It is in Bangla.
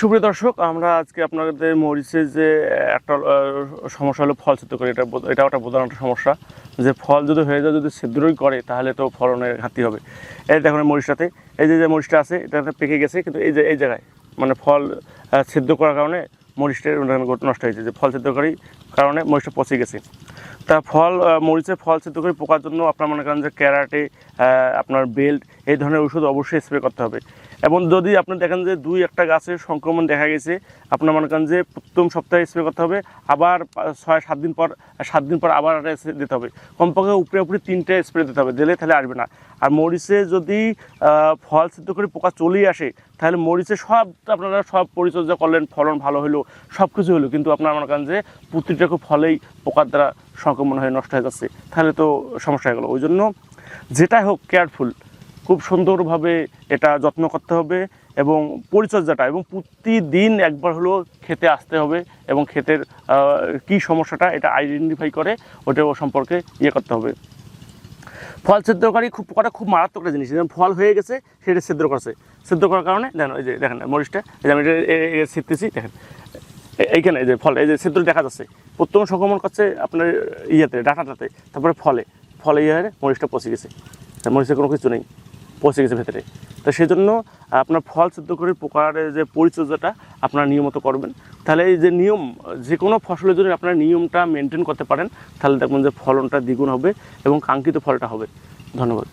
সুপ্রিয় দর্শক, আমরা আজকে আপনাদের মরিচে যে একটা সমস্যা হলো ফল সেদ্ধ করে, এটা এটা একটা প্রধান একটা সমস্যা যে ফল যদি হয়ে যায়, যদি সেদ্ধই করে, তাহলে তো ফলনের ঘাটতি হবে। এই দেখুন মরিচটাতে, এই যে যে মরিচটা আছে এটা পেকে গেছে, কিন্তু এই যে, এই জায়গায় মানে ফল সেদ্ধ করার কারণে মরিচটা নষ্ট হয়েছে, যে ফল সিদ্ধ করার কারণে মরিচটা পচে গেছে। তা ফল মরিচে ফল সিদ্ধ করে পোকার জন্য আপনার মনে করেন যে ক্যারাটে আপনার বেল্ট, এই ধরনের ওষুধ অবশ্যই স্প্রে করতে হবে। এবং যদি আপনি দেখেন যে দুই একটা গাছের সংক্রমণ দেখা গেছে, আপনার মনে করেন যে প্রথম সপ্তাহে স্প্রে করতে হবে, আবার ছয়, সাত দিন পর, সাত দিন পর আবার একটা দিতে হবে। কমপক্ষে উপরে উপরে তিনটে স্প্রে দিতে হবে, দিলে তাহলে আসবে না। আর মরিচে যদি ফল সিদ্ধ করে পোকা চলেই আসে তাহলে মরিচে সব আপনারা সব পরিচর্যা করলেন, ফলন ভালো হলো সব কিছু হলো। কিন্তু আপনার মনে করেন যে প্রতিটা ফলেই পোকার দ্বারা সংক্রমণ হয়ে নষ্ট হয়ে যাচ্ছে। তাহলে তো সমস্যা হয়ে গেলো। ওই জন্য যেটাই হোক কেয়ারফুল খুব সুন্দরভাবে এটা যত্ন করতে হবে এবং পরিচর্যাটা এবং প্রতিদিন একবার হলেও খেতে আসতে হবে এবং ক্ষেতের কী সমস্যাটা এটা আইডেন্টিফাই করে ওটা ও সম্পর্কে ইয়ে করতে হবে। ফল সিদ্ধকারী খুব, পোকাটা খুব মারাত্মক একটা জিনিস। যেমন ফল হয়ে গেছে, সেটা সিদ্ধ করছে। সিদ্ধ করার কারণে, দেখেন এই যে, দেখেন মরিচটা, এই যে আমি এ- দেখেন। এইখানে এই যে ফল, এই যে সিদ্ধ দেখা যাচ্ছে, প্রথম সংক্রমণ করছে আপনার ইয়েতে, ডাটাটাতে, তারপরে ফলে। ফলে ইয়ে মরিচটা পচে গেছে। মরিচের কোনো কিছু নেই, পচে গেছে ভেতরে। তো সেই জন্য আপনার ফল সিদ্ধ করে পোকার যে পরিচর্যাটা আপনারা নিয়মিত করবেন। তাহলে এই যে নিয়ম, যে কোনো ফসলের জন্য আপনারা নিয়মটা মেনটেন করতে পারেন। তাহলে দেখবেন যে ফলনটা দ্বিগুণ হবে এবং কাঙ্ক্ষিত ফলটা হবে। ধন্যবাদ।